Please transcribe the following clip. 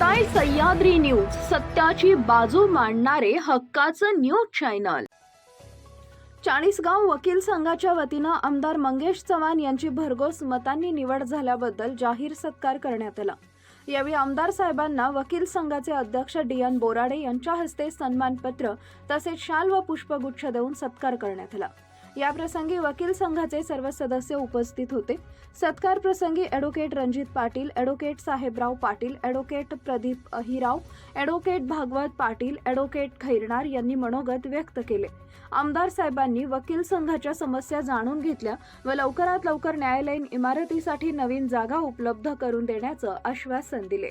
ताय सह्याद्री न्यूज. सत्याची बाजू मांडणारे हक्काचं न्यूज चॅनल. चाळीसगाव वकील संघाच्या वतीनं आमदार मंगेश चव्हाण यांची भरघोस मतांनी निवड झाल्याबद्दल जाहीर सत्कार करण्यात आला. यावेळी आमदार साहेबांना वकील संघाचे अध्यक्ष डी एन बोराडे यांच्या हस्ते सन्मानपत्र तसेच शाल व पुष्पगुच्छ देऊन सत्कार करण्यात आला. याप्रसंगी वकील संघाचे सर्व सदस्य उपस्थित होते. सत्कार प्रसंगी advocate Ranjit Patil advocate Sahebrao Patil advocate Pradeep Ahirrao advocate Bhagwat Patil advocate Khairnar यांनी मनोगत व्यक्त केले. आमदार साहेबांनी वकील संघाच्या समस्या जाणून घेतल्या व लवकरात लवकर न्यायालयीन इमारतीसाठी नवीन जागा उपलब्ध करून देण्याचं आश्वासन दिले.